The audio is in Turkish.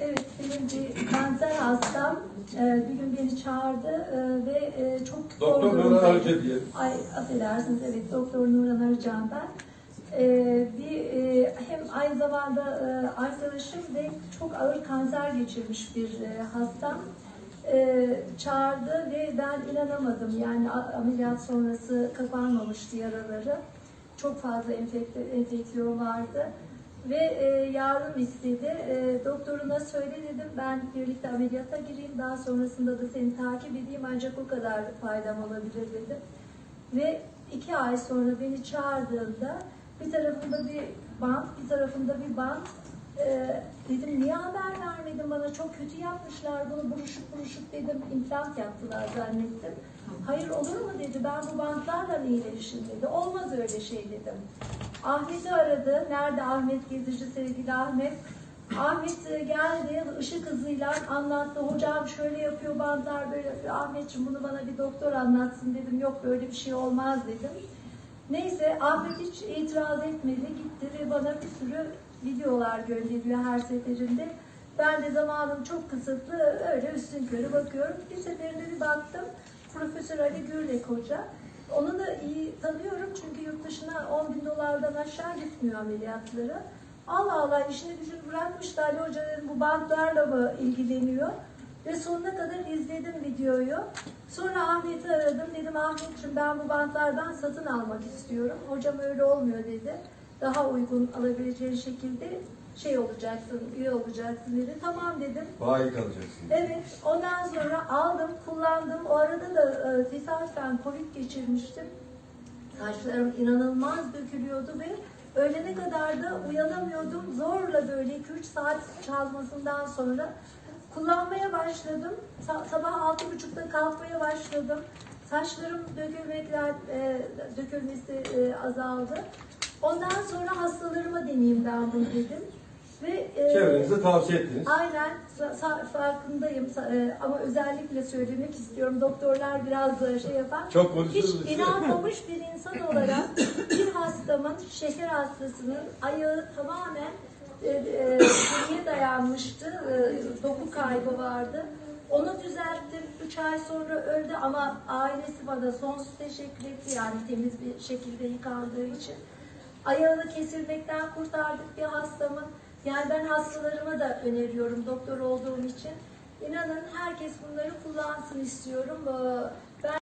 Evet, benim bir kanser hastam e, bir gün beni çağırdı e, ve e, çok zor Doktor Nurhan durumdayım. Arıca diye. Ay affedersiniz, evet Doktor Nurhan Arıcan ben. E, bir e, hem aynı zamanda e, arkadaşım ve çok ağır kanser geçirmiş bir e, hastam. E, çağırdı ve ben inanamadım. Yani a- ameliyat sonrası kapanmamıştı yaraları. Çok fazla enfekte, enfeksiyon vardı. Ve e, yardım istedi. E, doktoruna söyle dedim ben birlikte ameliyata gireyim. Daha sonrasında da seni takip edeyim ancak o kadar faydam olabilir dedim. Ve iki ay sonra beni çağırdığında bir tarafında bir bant, bir tarafında bir bant. E, dedim niye haber vermedin bana çok kötü yapmışlar bunu buruşuk buruşuk dedim implant yaptılar zannettim. Hayır olur mu dedi ben bu bantlarla iyileşim dedi. Olmaz öyle şey dedim. Ahmet'i aradı. Nerede Ahmet Gezici sevgili Ahmet? Ahmet e, geldi ışık hızıyla anlattı. Hocam şöyle yapıyor bantlar böyle yapıyor. Ahmetciğim bunu bana bir doktor anlatsın dedim. Yok böyle bir şey olmaz dedim. Neyse Ahmet hiç itiraz etmedi. Gitti ve bana bir sürü videolar gönderiyor her seferinde. Ben de zamanım çok kısıtlı öyle üstün körü bakıyorum. Bir seferinde bir baktım Profesör Ali Gürlek Hoca. Onu da iyi tanıyorum çünkü yurt dışına 10 bin dolardan aşağı gitmiyor ameliyatları. Allah Allah işini gücünü bırakmış da Ali Hoca bu bantlarla mı ilgileniyor? Ve sonuna kadar izledim videoyu. Sonra Ahmet'i aradım. Dedim Ahmetciğim ben bu bantlardan satın almak istiyorum. Hocam öyle olmuyor dedi. Daha uygun alabileceğin şekilde şey olacaksın, üye olacaksın dedi. Tamam dedim. Bayi kalacaksın. Evet, ondan sonra aldım, kullandım. O arada da e, tesadüfen Covid geçirmiştim. Saçlarım inanılmaz dökülüyordu ve öğlene kadar da uyanamıyordum. Zorla böyle 2-3 saat çalmasından sonra kullanmaya başladım. Sa- sabah 6.30'da kalkmaya başladım. Saçlarım dökülmekler, e, dökülmesi e, azaldı. Ondan sonra hastalarıma deneyeyim ben bunu dedim. Ve, e, Çevrenize tavsiye ettiniz. Aynen farkındayım e, ama özellikle söylemek istiyorum. Doktorlar biraz da şey yapar. Çok konuşuyoruz. Hiç inanmamış bir insan olarak bir hastamın, şeker hastasının ayağı tamamen e, e, dayanmıştı. E, doku kaybı vardı. Onu düzelttim. Üç ay sonra öldü ama ailesi bana sonsuz teşekkür etti. Yani temiz bir şekilde yıkandığı için. Ayağını kesilmekten kurtardık bir hastamın. Yani ben hastalarıma da öneriyorum doktor olduğum için. İnanın herkes bunları kullansın istiyorum. Ee, Ben